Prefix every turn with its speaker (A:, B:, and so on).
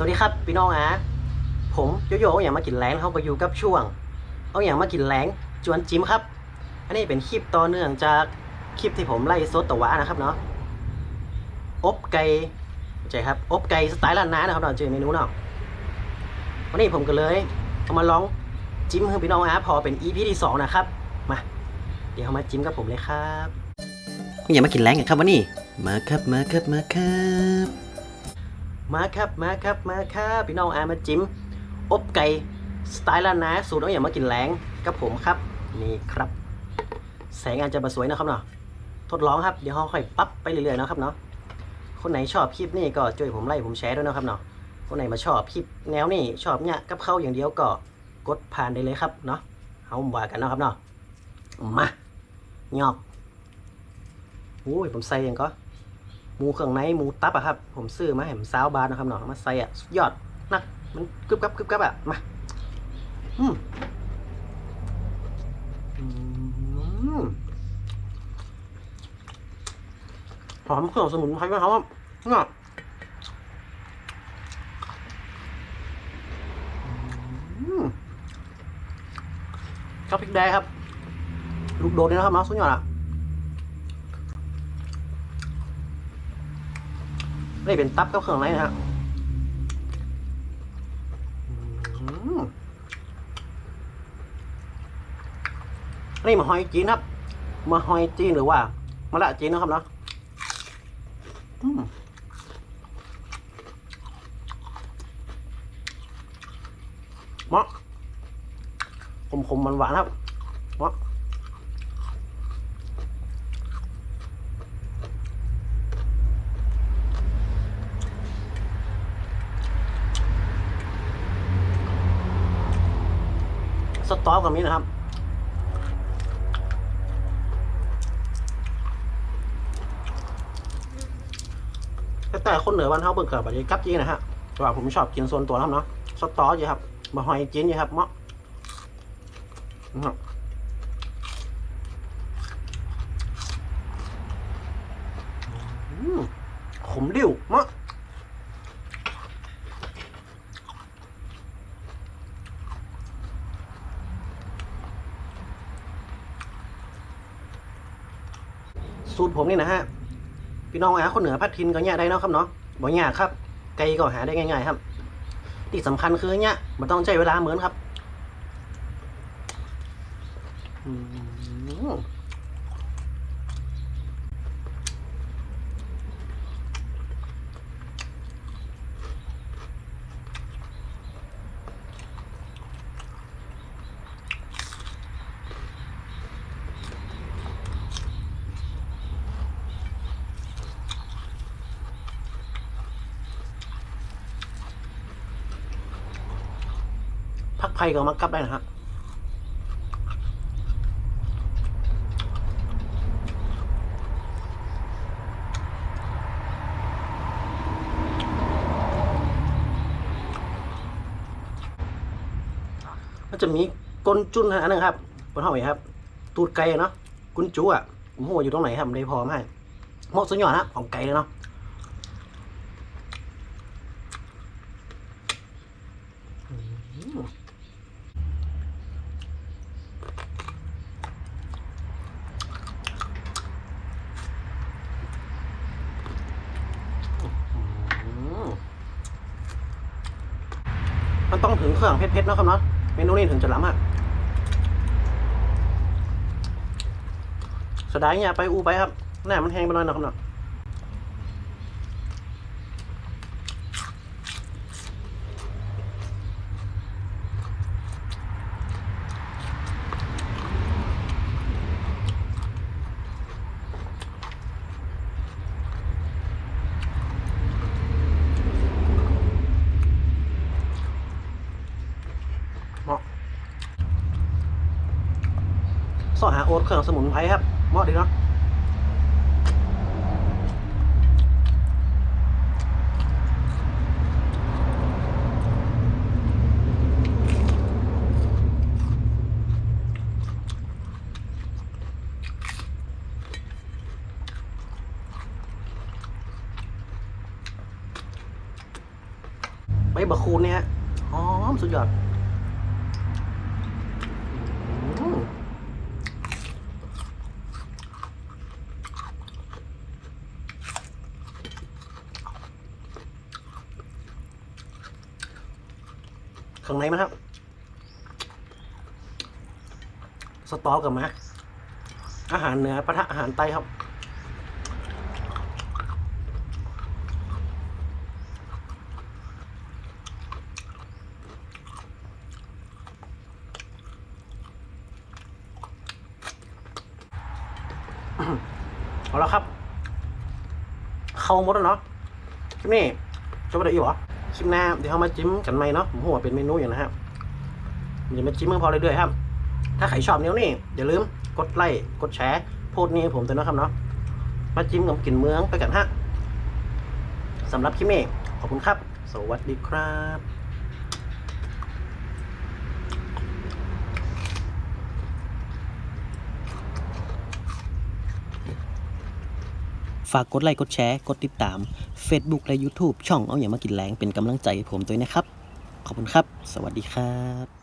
A: สวัสดีครับพี่น้องอะผมโยโย่เอาอย่างมากินแรงเขาก็อยู่กับช่วง เอาอย่างมากินแรงจวนจิ้มครับ อันนี้เป็นคลิปต่อเนื่องจากคลิปที่ผมไล่ซดตะวะนะครับเนาะอบไก่ใช่ครับอบไก่สไตล์ล้านนานะครับเนาะเจอเมนูเนาะวันนี้ผมก็เลยเอามาลองจิ้มให้พี่น้องอะพอเป็น EP ที่สองนะครับมาเดี๋ยวเอามาจิ้มกับผมเลยครับเอาอย่างมากินแรงกันครับวันนี้มาครับมาครับมาครับ มาครับมาครับมาครับพี่น้องอามาจิ้มอบไก่สไตล์ล้านนาสูตรน้องอย่ามากินแรงกับผมครับนี่ครับ แสงอาจจะมาสวยนะครับเนาะทดลองครับเดี๋ยวเราค่อยปรับไปเรื่อยๆนะครับเนาะคนไหนชอบคลิปนี้ก็ช่วยผมไล่ผมแชร์ด้วยนะครับเนาะคนไหนมาชอบคลิปแนวนี้ชอบเนี่ยกับเข้าอย่างเดียวก็กดผ่านได้เลยครับเนาะเอาว่ากันนะครับเนาะมาหยอกโอ้ยผมใส่ยังก็ หมูเครื่องในหมูตับอะครับ ผมซื้อมาแหมซาวบาร์นะครับเนาะมาใส่อะสุดยอดนักมันกรึบกับกรึบกับอะมาอืมหอมเครื่องสมุนไพรไหมครับเนาะอืมครับพริกแดงครับ ลูกโดดเลยนะครับเนาะสุดยอดอะ นี่เป็นตับกับเครื่องในนะฮะนี่มาหอยจีนครับมาหอยจีนหรือว่ามะละจีนนะครับเนาะมเหมาะขมๆหวานๆครับเหมาะ ส ตอกกับนี้นะครับ แต่คนเหนือบ้านเขาเบิ่งกับแบบนี้กับจีนะฮะแต่ว่าผมชอบกินส่วนตัวนะครับเนาะสตอกอยู่ครับมาหอยจีนอยู่ครับเมาะนะครับอืมขมดิ้วเมาะ สูตรผมนี่นะฮะพี่น้องอาคนเหนือพัดทินก็เนี่ยได้เนาะครับเนาะบ่ยากครับไกลก็หาได้ง่าย ๆ ครับ ที่สำคัญคือเนี่ยมันต้องใช้เวลาเหมือนครับ อืม ไผ่ก็เอามากับได้นะฮะมันจะมีก้นจุนอันนึงครับบนห้องไหนครับ ตูดไก่เนาะกุนจูอะผมหัวอยู่ตรงไหนครับได้พอไหมเหมาะสุดยอดนะของไก่เลยเนาะอืม มันต้องถึงเครื่องเผ็ดๆเนาะครับเนาะเมนูนี้ถึงจะล้ำอะสดายเนี่ยไปอูไปครับหน้ามันแห้งไปหน่อยนะครับเนาะ สอหาโอ๊ตเครื่องสมุนไพรครับเหมาะดีเนาะใบบะคูนเนี่ยหอมสุดยอด ข้างในมันครับ สตอกับมาอาหารเหนือปะทะอาหารใต้ครับเอาละครับ เข้าหมดแล้วเนาะนี้จะไปได้อีกเหรอ คลิปหน้าเดี๋ยวเรามาจิ้มกันใหม่เนาะผมหัวาเป็นเมนูอย่างนะครับเดี๋ยวมาจิ้มกันพอเรื่อยๆครับ ถ้าใครชอบเนี้ยนี่อย่าลืมกดไลค์กดแชร์โพสต์นี้ให้ผมด้วยนะครับเนาะมาจิ้มกับกลิ่นเมืองไปกันฮะสำหรับคลิปนี้ขอบคุณครับ สวัสดีครับ ฝากกดไลค์กดแชร์ กดติดตาม Facebook และ YouTube ช่องเอาอย่างมากินแรงเป็นกำลังใจให้ผมด้วยนะครับ ขอบคุณครับ สวัสดีครับ